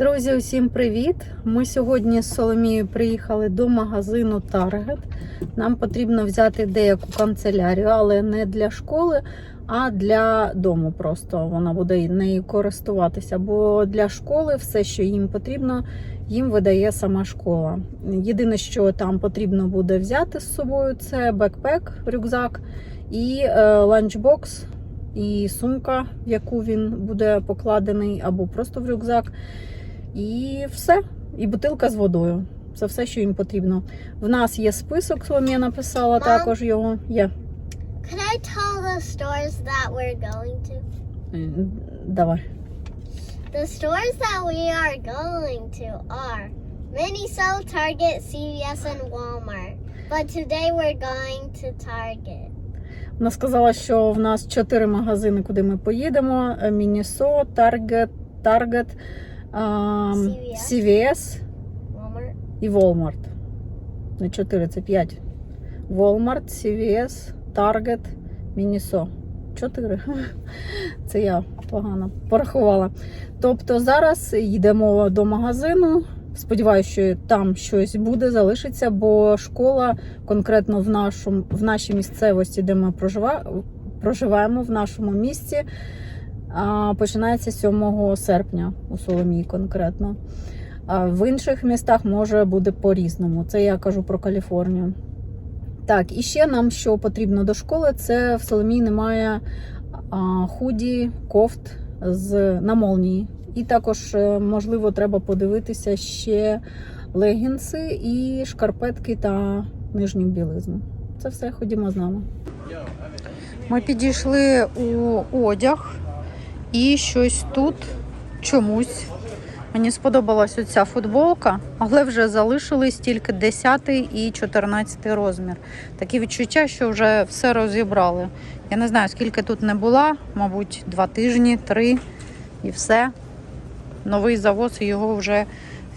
Друзі, усім привіт! Ми сьогодні з Соломією приїхали до магазину Target. Нам потрібно взяти деяку канцелярію, але не для школи, а для дому. Просто вона буде нею користуватися. Бо для школи все, що їм потрібно, їм видає сама школа. Єдине, що там потрібно буде взяти з собою, це бекпек, рюкзак і е, ланчбокс. І сумка, в яку він буде покладений, або просто в рюкзак. І все. І бутилка з водою. Це все, що їм потрібно. В нас є список, Соломія написала Мам. також його. Є. Could I tell the stores that we're going to? Е, Давай. The stores that we are going to are Miniso, Target, CVS, and Walmart. But today we're going to Target. Вона сказала, що в нас чотири магазини, куди ми поїдемо: Мінісо, Target, Target, ам, CVS. CVS Walmart. і Walmart. Не чотири, це п'ять. Walmart, CVS, Target, Мінісо. Чотири. Це я погано порахувала. Тобто зараз йдемо до магазину. Сподіваюся, що там щось буде, залишиться, бо школа конкретно в нашому в нашій місцевості, де ми прожива, проживаємо, в нашому місті, починається 7 серпня у Соломії конкретно. В інших містах може буде по-різному. Це я кажу про Каліфорнію. Так, і ще нам що потрібно до школи, це в Соломії немає худі, кофт з на молнії. І також, е, можливо, треба подивитися ще легінси і шкарпетки та нижню білизну. Це все, ходімо з нами. Ми підійшли у одяг і щось тут чомусь. Мені сподобалась оця футболка, але вже залишились тільки 10 і 14 розмір. Такі відчуття, що вже все розібрали. Я не знаю, скільки тут не була, мабуть, два тижні, три і все. Новий завоз його вже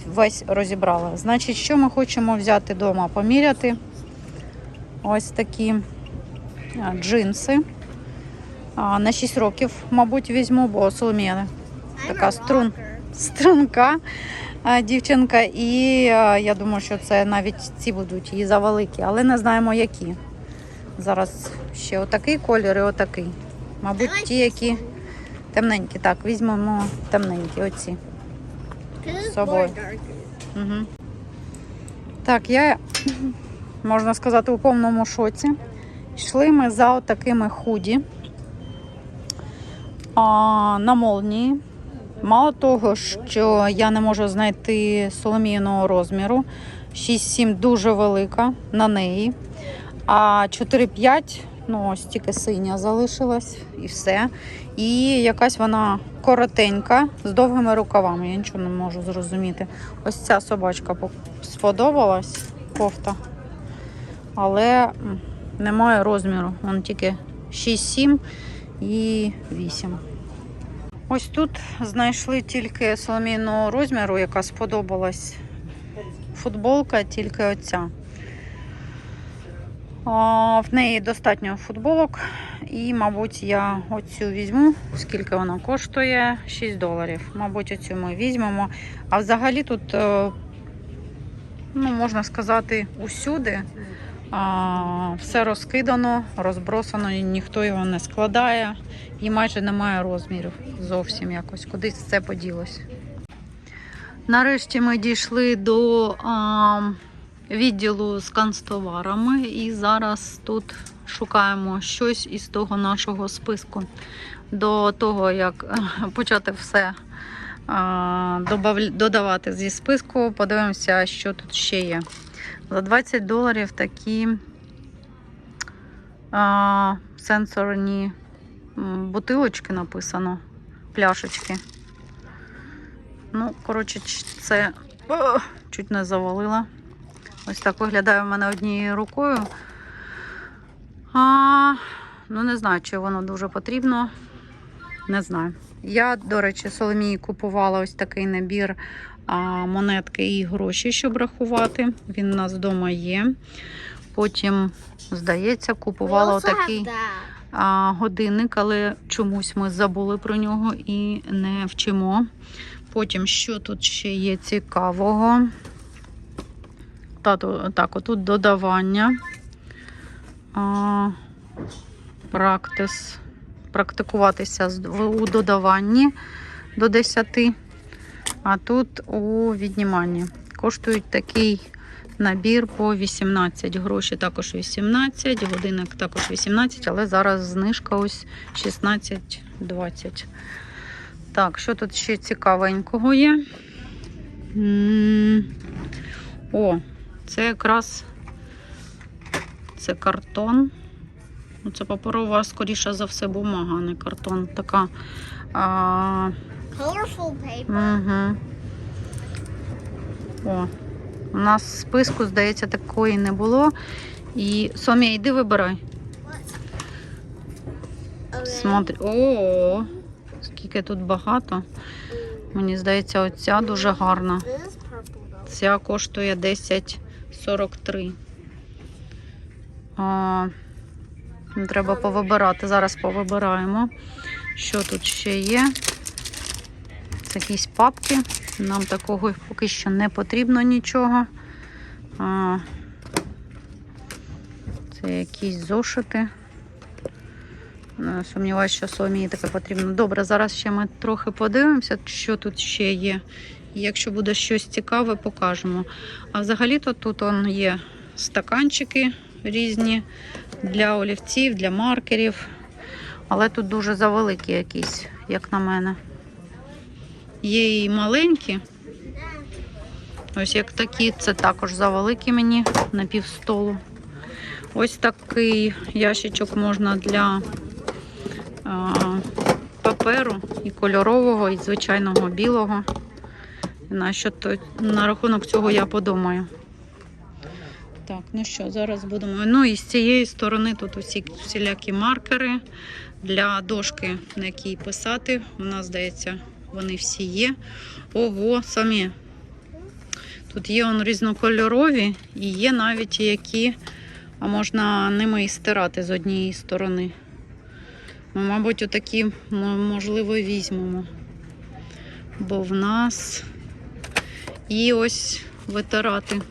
весь розібрали. Значить, що ми хочемо взяти вдома? Поміряти ось такі джинси. А, На 6 років, мабуть, візьму, бо Соломія така струн, струнка дівчинка. І я думаю, що це навіть ці будуть її завеликі, але не знаємо які. Зараз ще отакий колір і отакий. Мабуть, ті, які темненькі. Так, візьмемо темненькі оці. Boy. darker. Угу. Так, я, можна сказати, у повному шоці. Йшли ми за отакими худі а, на молнії. Мало того, що я не можу знайти соломіяного розміру. 6-7 дуже велика на неї. А 4-5, ну ось тільки синя залишилась і все. І якась вона коротенька з довгими рукавами. Я нічого не можу зрозуміти. Ось ця собачка сподобалась, кофта. Але немає розміру. Вон тільки 6-7 і 8. Ось тут знайшли тільки соломійного розміру, яка сподобалась. Футболка, тільки оця. В неї достатньо футболок. І, мабуть, я оцю візьму, скільки вона коштує 6 доларів. Мабуть, оцю ми візьмемо. А взагалі тут, е, ну, можна сказати, усюди все розкидано, розбросано, і ніхто його не складає. І майже немає розмірів зовсім якось. Кудись це поділось. Нарешті ми дійшли до а, відділу з канцтоварами і зараз тут шукаємо щось із того нашого списку. До того, як е, почати все додавати зі списку, подивимося, що тут ще є. За 20 доларів такі а, сенсорні бутилочки написано, пляшечки. Ну, коротше, це О, чуть не завалила. Ось так виглядає в мене однією рукою. А, ну, не знаю, чи воно дуже потрібно. Не знаю. Я, до речі, Соломії купувала ось такий набір а, монетки і гроші, щоб рахувати. Він у нас вдома є. Потім, здається, купувала отакий а, годинник, але чомусь ми забули про нього і не вчимо. Потім, що тут ще є цікавого? Тату, так, отут додавання. А, практис. Практикуватися у додаванні до 10. А тут у відніманні. Коштують такий набір по 18. Гроші також 18, годинник також 18, але зараз знижка ось 16-20. Так, що тут ще цікавенького є? О, це якраз це картон. Ну, Це паперова, скоріше за все, бумага, а не картон. Така. А, Colorful paper. Угу. О, у нас в списку, здається, такої не було. І Сомія, йди вибирай. Смотри. О, скільки тут багато. Мені здається, оця дуже гарна. Ця коштує 10,43. А, треба повибирати. Зараз повибираємо. Що тут ще є? Це якісь папки. Нам такого поки що не потрібно нічого. А, це якісь зошити. Е, Сумніваюся, що Соломії таке потрібно. Добре, зараз ще ми трохи подивимося, що тут ще є. Якщо буде щось цікаве, покажемо. А взагалі-то тут он є стаканчики різні для олівців, для маркерів. Але тут дуже завеликі якісь, як на мене. Є і маленькі. Ось як такі, це також завеликі мені на півстолу. Ось такий ящичок можна для а, паперу і кольорового, і звичайного білого. На, що то, на рахунок цього я подумаю. Так, ну що, зараз будемо. Ну і з цієї сторони тут усі всілякі маркери для дошки, на якій писати. У нас, здається, вони всі є. Ого, самі. Тут є он різнокольорові і є навіть які, а можна ними і стирати з однієї сторони. Ми, мабуть, отакі, можливо, візьмемо. Бо в нас і ось витирати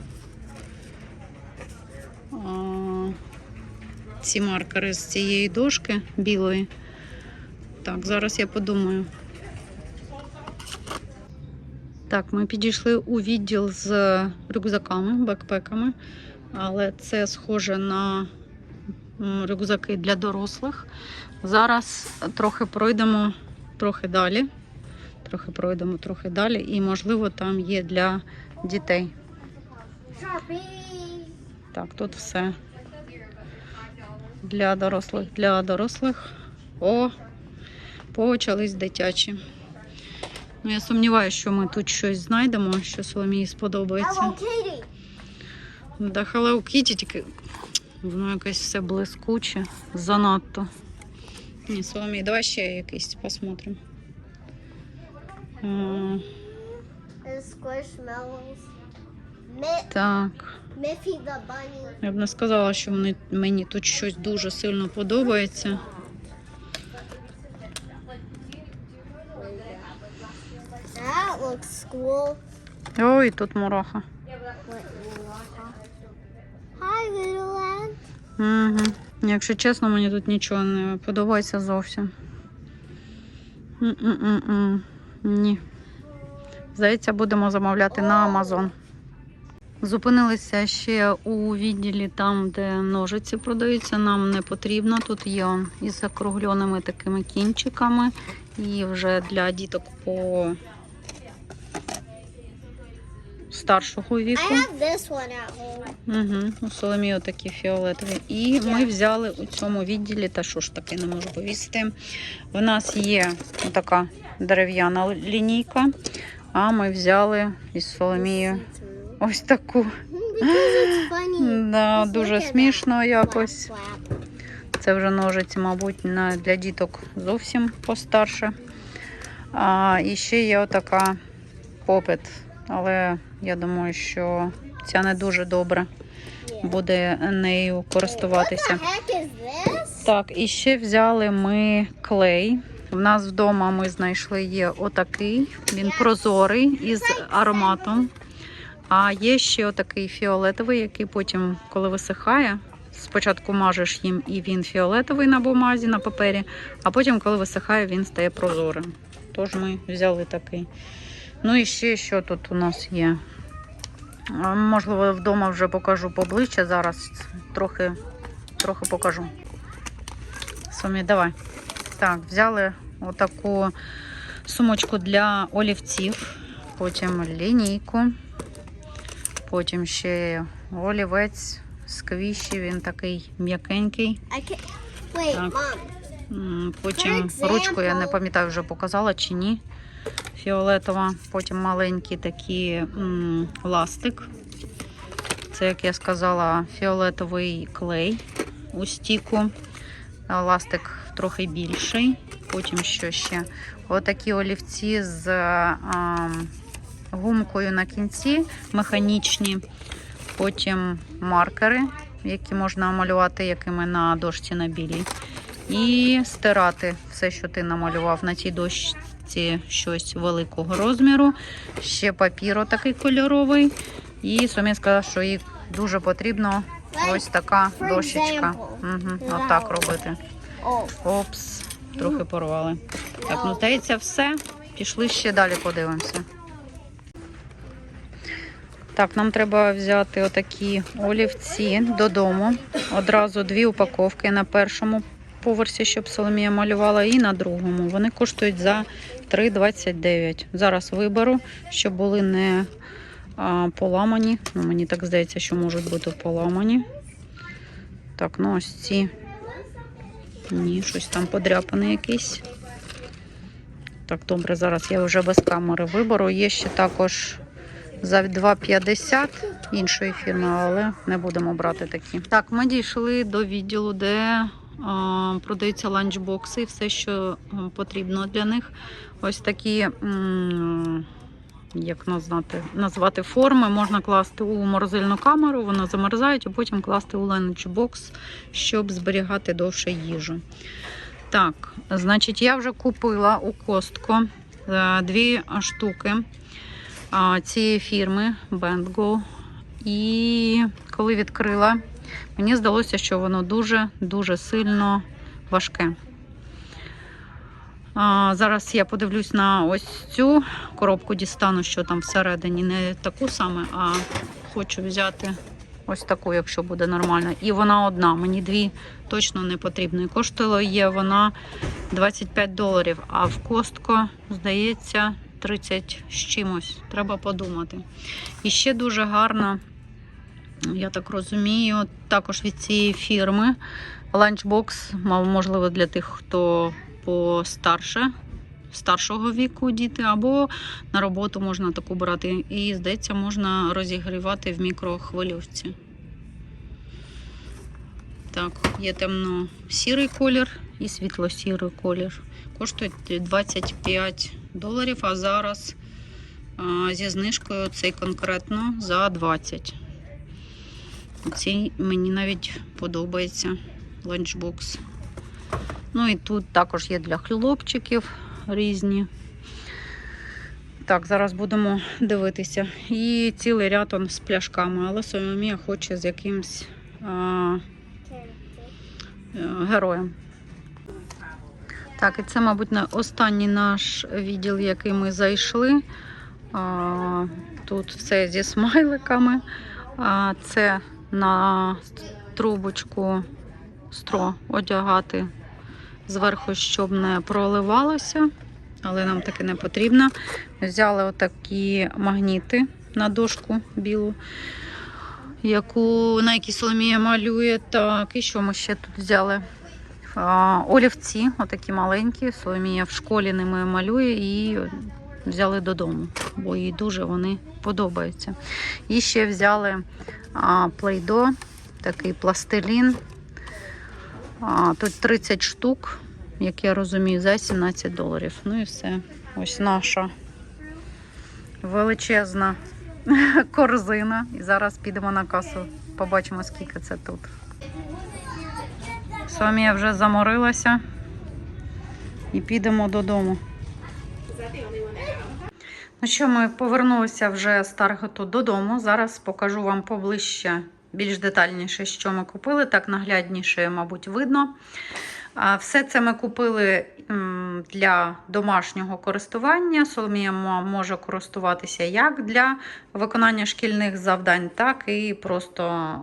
а, ці маркери з цієї дошки білої. Так, зараз я подумаю. Так, ми підійшли у відділ з рюкзаками, бекпеками, але це схоже на рюкзаки для дорослих. Зараз трохи пройдемо трохи далі. Трохи пройдемо трохи далі, і, можливо, там є для дітей. Так, тут все для дорослих. Для дорослих. О, почались дитячі. Ну, я сумніваюся, що ми тут щось знайдемо, що Соломії сподобається. Да, Hello Kitty, тільки воно якесь все блискуче, занадто. Ні, Соломій, давай ще якийсь посмотрим. Так. Я б не сказала, що мені тут щось дуже сильно подобається. Looks cool. Ой, тут мураха. Little ant. Угу. Якщо чесно, мені тут нічого не подобається зовсім. М-м-м-м. Ні. Здається, будемо замовляти на Амазон. Зупинилися ще у відділі там, де ножиці продаються. Нам не потрібно. Тут є із закругленими такими кінчиками. І вже для діток по старшого віку. Угу, у Соломії такі фіолетові. І ми взяли у цьому відділі, та що ж таки не можу повісти. У нас є така дерев'яна лінійка, а ми взяли із Соломією ось таку. Да, дуже смішно якось. Це вже ножиці, мабуть, для діток зовсім постарше. А, і ще є отака попит. Але я думаю, що ця не дуже добре буде нею користуватися. Так, і ще взяли ми клей. В нас вдома ми знайшли є отакий. Він прозорий із ароматом. А є ще отакий фіолетовий, який потім, коли висихає, спочатку мажеш їм і він фіолетовий на бумазі, на папері, а потім, коли висихає, він стає прозорим. Тож ми взяли такий. Ну і ще що тут у нас є. Можливо, вдома вже покажу поближче. Зараз трохи, трохи покажу. Сумі, давай. Так, взяли отаку сумочку для олівців, потім лінійку, потім ще олівець, сквіші, він такий м'якенький. Потім ручку, я не пам'ятаю, вже показала чи ні. Фіолетова. Потім маленький такий м, ластик. Це, як я сказала, фіолетовий клей у стіку. Ластик трохи більший. Потім що ще? Отакі олівці з а, гумкою на кінці, механічні. Потім маркери, які можна малювати, якими на дошці на білій. І стирати все, що ти намалював на цій дошці, щось великого розміру. Ще папір такий кольоровий. І Сомі сказав, що їй дуже потрібно ось така дощечка. Угу, отак робити. Опс, трохи порвали. Так, ну здається, все. Пішли ще далі подивимося. Так, нам треба взяти отакі олівці додому. Одразу дві упаковки на першому поверсі, щоб Соломія малювала, і на другому. Вони коштують за 3,29. Зараз виберу, щоб були не а, поламані. Ну, мені так здається, що можуть бути поламані. Так, ну ось ці. Ні, щось там подряпане якийсь. Так, добре, зараз я вже без камери виберу. Є ще також за 2,50 іншої фірми, але не будемо брати такі. Так, ми дійшли до відділу, де продаються ланчбокси і все, що потрібно для них. Ось такі, як назвати, назвати форми, можна класти у морозильну камеру, вони замерзають, а потім класти у ланчбокс, щоб зберігати довше їжу. Так, значить, я вже купила у Костко е, дві штуки цієї фірми Bandgo. І коли відкрила, мені здалося, що воно дуже-дуже сильно важке. А, зараз я подивлюсь на ось цю коробку, дістану, що там всередині. Не таку саме, а хочу взяти ось таку, якщо буде нормально. І вона одна. Мені дві точно не потрібно. І коштувала є вона 25 доларів, а в Костко, здається, 30 з чимось. Треба подумати. І ще дуже гарно, я так розумію, також від цієї фірми ланчбокс, можливо, для тих, хто постарше. Старшого віку діти, або на роботу можна таку брати. І, здається, можна розігрівати в мікрохвильовці. Так, є темно-сірий колір і світло-сірий колір. Коштують 25 доларів, а зараз зі знижкою цей конкретно за 20. Цей мені навіть подобається ланчбокс. Ну і тут також є для хлопчиків різні. Так, зараз будемо дивитися. І цілий ряд он з пляшками, але Соломія хоче з якимсь а, е, героєм. Так, і це, мабуть, останній наш відділ, який ми зайшли. А, тут все зі смайликами. А, це на трубочку стро одягати зверху, щоб не проливалося, але нам таке не потрібно. Взяли отакі магніти на дошку білу, яку, на якій Соломія малює. Так, і що ми ще тут взяли? Олівці, отакі маленькі. Соломія в школі ними малює і взяли додому, бо їй дуже вони подобаються. І ще взяли плейдо, такий пластилін. Тут 30 штук, як я розумію, за 17 доларів. Ну і все. Ось наша величезна корзина. І зараз підемо на касу, побачимо, скільки це тут. Сомія вже заморилася. і підемо додому. Ну що, ми повернулися вже з Таргету додому. Зараз покажу вам поближче, більш детальніше, що ми купили. Так наглядніше, мабуть, видно. Все це ми купили для домашнього користування. Соломія може користуватися як для виконання шкільних завдань, так і просто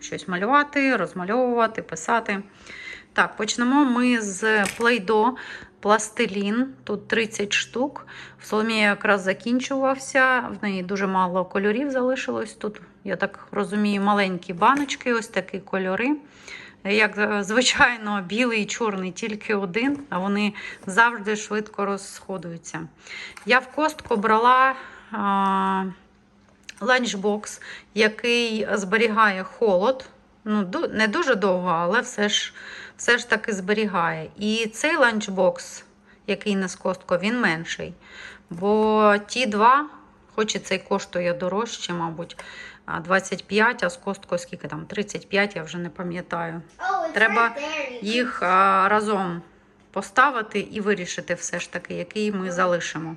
щось малювати, розмальовувати, писати. Так, почнемо ми з Play-Doh пластилін. Тут 30 штук. В Соломії якраз закінчувався. В неї дуже мало кольорів залишилось. Тут, я так розумію, маленькі баночки, ось такі кольори. Як е, звичайно, білий і чорний тільки один, а вони завжди швидко розходуються. Я в костку брала ланчбокс, який зберігає холод. Ну, не дуже довго, але все ж, все ж таки зберігає. І цей ланчбокс, який не з костко, він менший. Бо ті два, хоч і цей коштує дорожче, мабуть, 25, а з косткою скільки там? 35, я вже не пам'ятаю. Треба Їх разом поставити і вирішити все ж таки, який ми залишимо.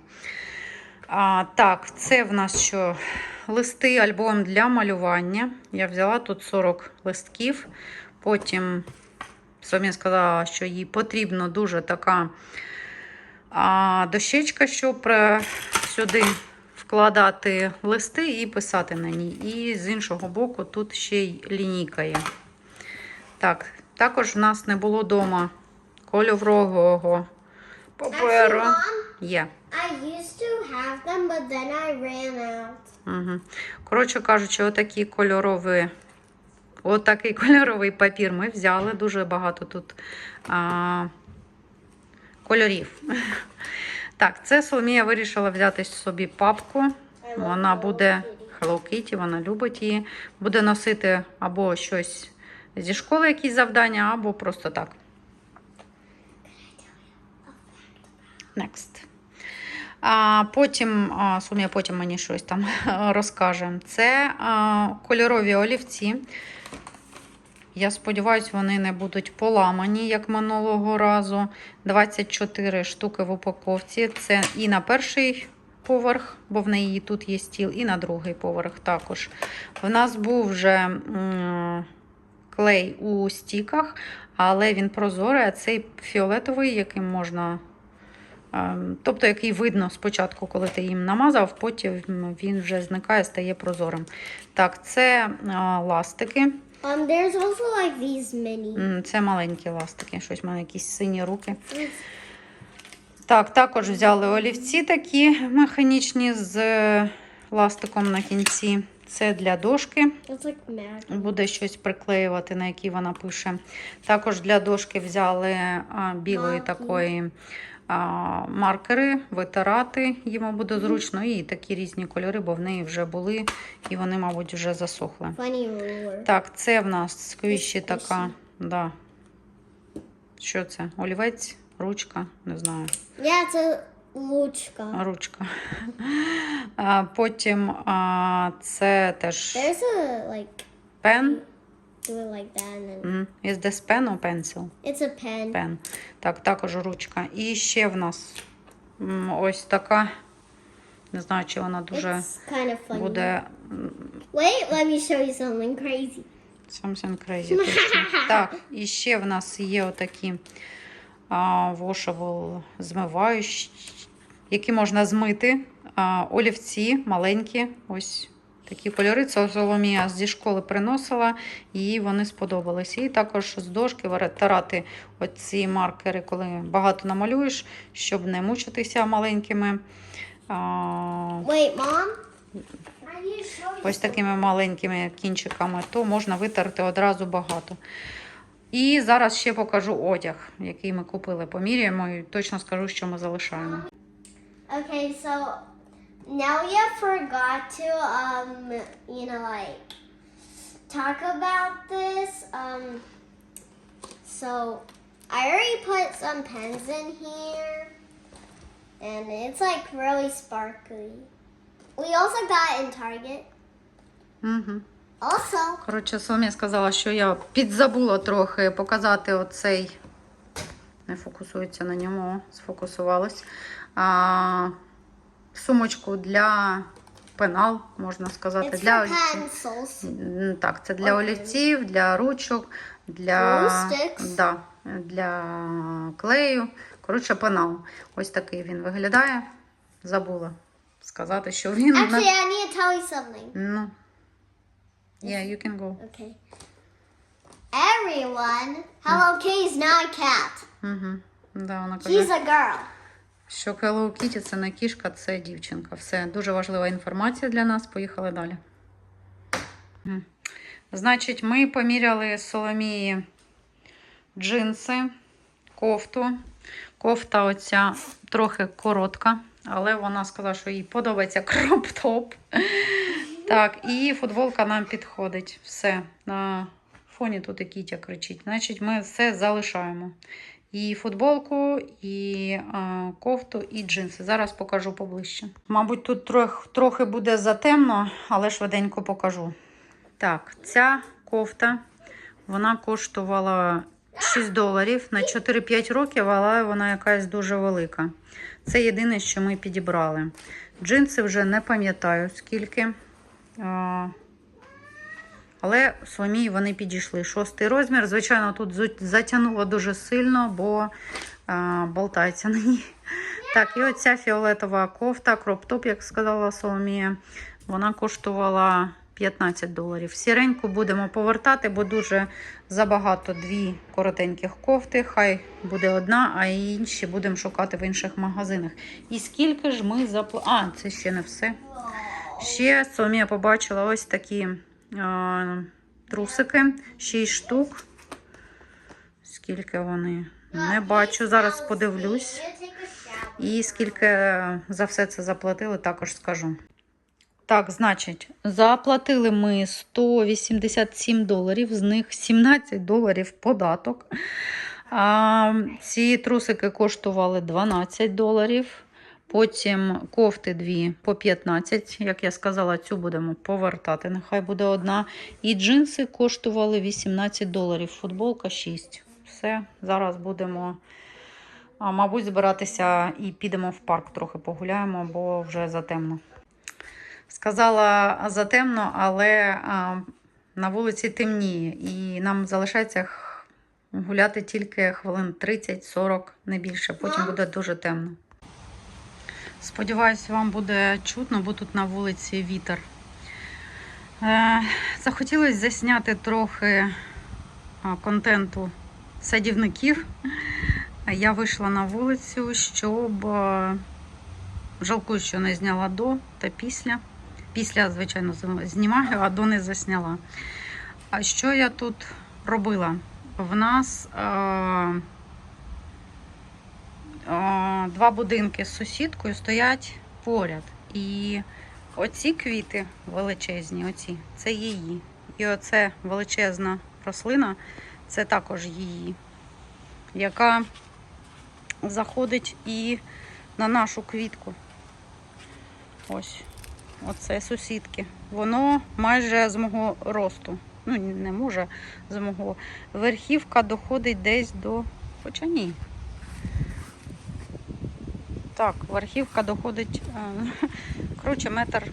А, так, це в нас що? Листи, альбом для малювання. Я взяла тут 40 листків. Потім Соня сказала, що їй потрібна дуже така а, дощечка, щоб е, сюди вкладати листи і писати на ній. І з іншого боку, тут ще й лінійка є. Так, також в нас не було вдома кольорового паперу. Є. Коротше кажучи, отакі кольорові, отакий кольоровий папір ми взяли. Дуже багато тут а, кольорів. Так, це Соломія вирішила взяти собі папку. Вона буде Hello Kitty, вона любить її. Буде носити або щось зі школи, якісь завдання, або просто так. Next. А потім, Сумія потім мені щось там розкаже. Це а, кольорові олівці. Я сподіваюся, вони не будуть поламані, як минулого разу. 24 штуки в упаковці. Це і на перший поверх, бо в неї тут є стіл, і на другий поверх також. В нас був вже клей у стіках, але він прозорий, а цей фіолетовий, яким можна. ем, Тобто, який видно спочатку, коли ти їм намазав, потім він вже зникає, стає прозорим. Так, це ластики. Um, there's also like these mini. М, Це маленькі ластики, щось в мене якісь сині руки. Так, також взяли олівці такі механічні з е, ластиком на кінці. Це для дошки. It's like magic. Буде щось приклеювати, на якій вона пише. Також для дошки взяли а, білої Марки. такої маркери, витирати йому буде зручно. І такі різні кольори, бо в неї вже були, і вони, мабуть, вже засохли. Так, це в нас сквіші така. Да. Що це? Олівець, ручка, не знаю. It's a лучка. Ручка. Потім а, це теж There's a like пен. Do it like that and then Мгм. Is this pen or pencil? it's a pen. Пен. Так, також ручка. І ще в нас м, ось така. Не знаю, чи вона дуже It's kind of funny. буде Wait, let me show you something crazy. Something crazy. точно. Так, і ще в нас є отакі а, washable змиваючі, які можна змити. А, олівці маленькі. Ось такі кольори. Це Соломія зі школи приносила, їй вони сподобалися. І також з дошки витирати оці маркери, коли багато намалюєш, щоб не мучитися маленькими. Wait, mom. Ось такими маленькими кінчиками, то можна витерти одразу багато. І зараз ще покажу одяг, який ми купили. Поміряємо і точно скажу, що ми залишаємо. Okay, so now you forgot to um you know like talk about this. Um so I already put some pens in here and it's like really sparkly. We also got in Target. Угу. Also, Коротше, Соломія сказала, що я підзабула трохи показати оцей Не фокусується на ньому, сфокусувалось. А, сумочку для пенал, можна сказати, It's для олівців. Так, це для олівців, для ручок, для, да, для клею. Коротше, пенал. Ось такий він виглядає. Забула сказати, що він. Actually, на- I need to tell you something. Ну. Yeah, you can go. Okay. Everyone, Hello Kitty is not a cat. Угу. Да, вона She's a girl. Що Hello Kitty це не кішка, це дівчинка. Все, дуже важлива інформація для нас. Поїхали далі. Значить, ми поміряли Соломії джинси, кофту. Кофта оця трохи коротка, але вона сказала, що їй подобається кроп-топ. Так, і футболка нам підходить. Все. На фоні тут і Кітя кричить. Значить, ми все залишаємо. І футболку, і е, кофту, і джинси. Зараз покажу поближче. Мабуть, тут трохи, трохи буде затемно, але швиденько покажу. Так, ця кофта вона коштувала 6 доларів на 4-5 років, але вона якась дуже велика. Це єдине, що ми підібрали. Джинси вже не пам'ятаю скільки. Але Соломії вони підійшли. Шостий розмір. Звичайно, тут затягнуло дуже сильно, бо а, болтається на ній. Так, і оця фіолетова кофта, кроп-топ, як сказала Соломія, вона коштувала 15 доларів. Сіреньку будемо повертати, бо дуже забагато дві коротеньких кофти. Хай буде одна, а інші будемо шукати в інших магазинах. І скільки ж ми заплатили? А, це ще не все. Ще Соломія побачила ось такі трусики, 6 штук. Скільки вони? Не бачу, зараз подивлюсь. І скільки за все це заплатили, також скажу. Так, значить, заплатили ми 187 доларів, з них 17 доларів податок. А, ці трусики коштували 12 доларів. Потім кофти дві по 15. Як я сказала, цю будемо повертати. Нехай буде одна. І джинси коштували 18 доларів. Футболка 6. Все, зараз будемо. Мабуть, збиратися і підемо в парк трохи погуляємо, бо вже затемно. Сказала затемно, але а, на вулиці темніє, і нам залишається гуляти тільки хвилин 30-40, не більше. Потім буде дуже темно. Сподіваюсь, вам буде чутно, бо тут на вулиці вітер. Е, захотілося засняти трохи контенту садівників. Я вийшла на вулицю, щоб е, жалкую, що не зняла до та після. Після, звичайно, знімаю, а до не засняла. А що я тут робила? В нас е, два будинки з сусідкою стоять поряд. І оці квіти величезні, оці, це її. І оце величезна рослина, це також її, яка заходить і на нашу квітку. Ось, оце сусідки. Воно майже з мого росту. Ну, не може з мого. Верхівка доходить десь до. Хоча ні. Так, верхівка доходить. Коротше, метр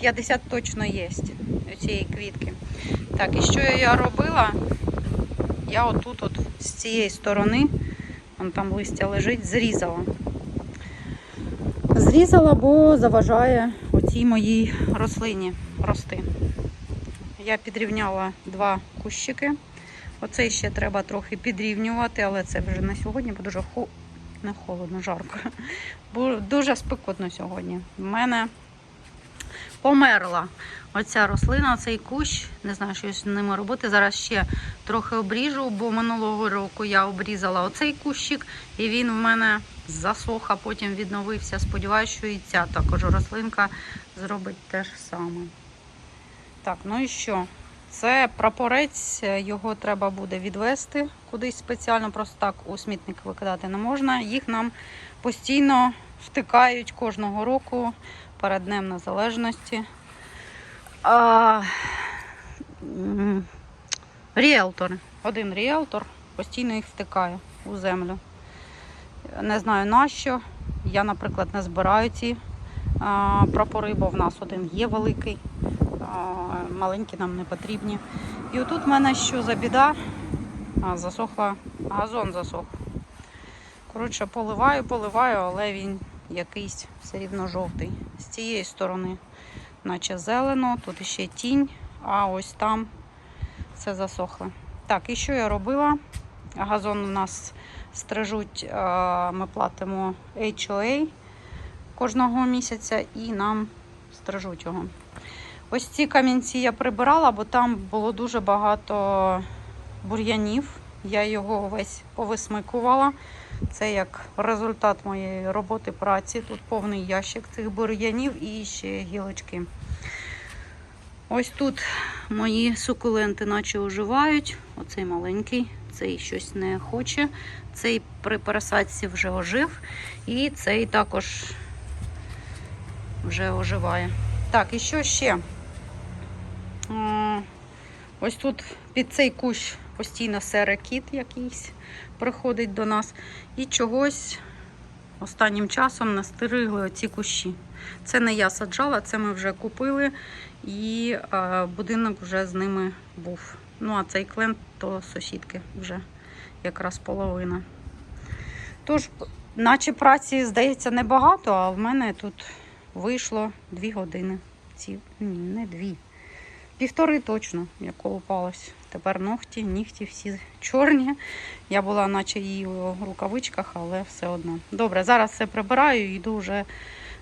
50 точно є цієї квітки. Так, і що я робила? Я отут, от з цієї сторони, вон там листя лежить, зрізала. Зрізала, бо заважає оцій моїй рослині рости. Я підрівняла два кущики. Оцей ще треба трохи підрівнювати, але це вже на сьогодні, бо дуже. Не холодно, жарко. Дуже спекотно сьогодні. У мене померла оця рослина, цей кущ. Не знаю, що з ними робити. Зараз ще трохи обріжу, бо минулого року я обрізала оцей кущик, і він в мене засох, а потім відновився. Сподіваюся, що і ця також рослинка зробить те ж саме. Так, ну і що? Це прапорець, його треба буде відвести кудись спеціально, просто так у смітник викидати не можна. Їх нам постійно втикають кожного року перед Днем Незалежності. А, ріелтори. Один ріелтор постійно їх втикає. у землю. Не знаю нащо. Я, наприклад, не збираю ці а, прапори, бо в нас один є великий, а, маленькі нам не потрібні. І отут в мене що за біда? А, засохла, газон засох. Коротше, поливаю, поливаю, але він якийсь все рівно жовтий. З цієї сторони, наче зелено, тут ще тінь, а ось там все засохло. Так, і що я робила? Газон у нас стрижуть, е, ми платимо HOA кожного місяця і нам стрижуть його. Ось ці камінці я прибирала, бо там було дуже багато бур'янів. Я його весь повисмикувала. Це як результат моєї роботи праці. Тут повний ящик цих бур'янів і ще гілочки. Ось тут мої сукуленти наче оживають. Оцей маленький, цей щось не хоче. Цей при пересадці вже ожив. І цей також вже оживає. Так, і що ще? Ось тут під цей кущ постійно серекіт якийсь приходить до нас. І чогось останнім часом настеригли оці кущі. Це не я саджала, це ми вже купили, і е, будинок вже з ними був. Ну, а цей клен то сусідки вже якраз половина. Тож, наче праці, здається, небагато, а в мене тут вийшло дві години. Ці, ні, не дві. Півтори точно, я колупалась. Тепер ногті, нігті всі чорні. Я була наче і у рукавичках, але все одно. Добре, зараз все прибираю і йду вже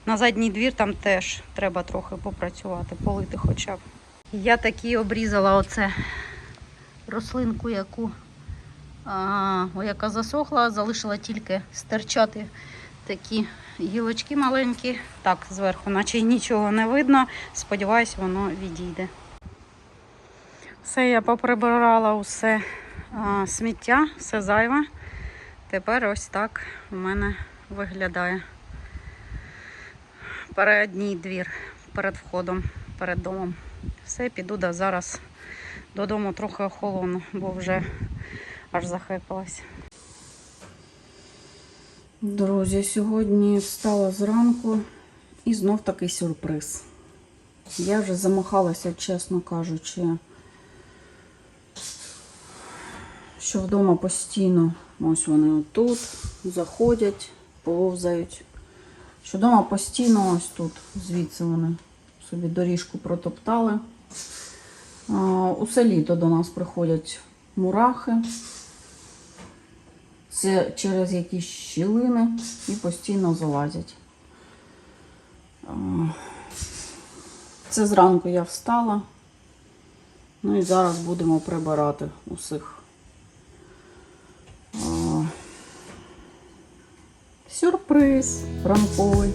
на задній двір, там теж треба трохи попрацювати, полити хоча б. Я таки обрізала оце рослинку, яку, а, о, яка засохла, залишила тільки стирчати такі гілочки маленькі. Так, зверху, наче й нічого не видно. Сподіваюсь, воно відійде. Все, я поприбирала усе а, сміття, все зайве. Тепер ось так у мене виглядає передній двір перед входом, перед домом. Все, піду да зараз додому трохи охолону, бо вже аж захепилась. Друзі, сьогодні встала зранку і знов такий сюрприз. Я вже замахалася, чесно кажучи, що вдома постійно ось вони отут заходять, повзають. Що вдома постійно ось тут, звідси вони собі доріжку протоптали. Усе літо до нас приходять мурахи. Це через якісь щілини і постійно залазять. Це зранку я встала. Ну і зараз будемо прибирати усіх. А, Сюрприз ранковий.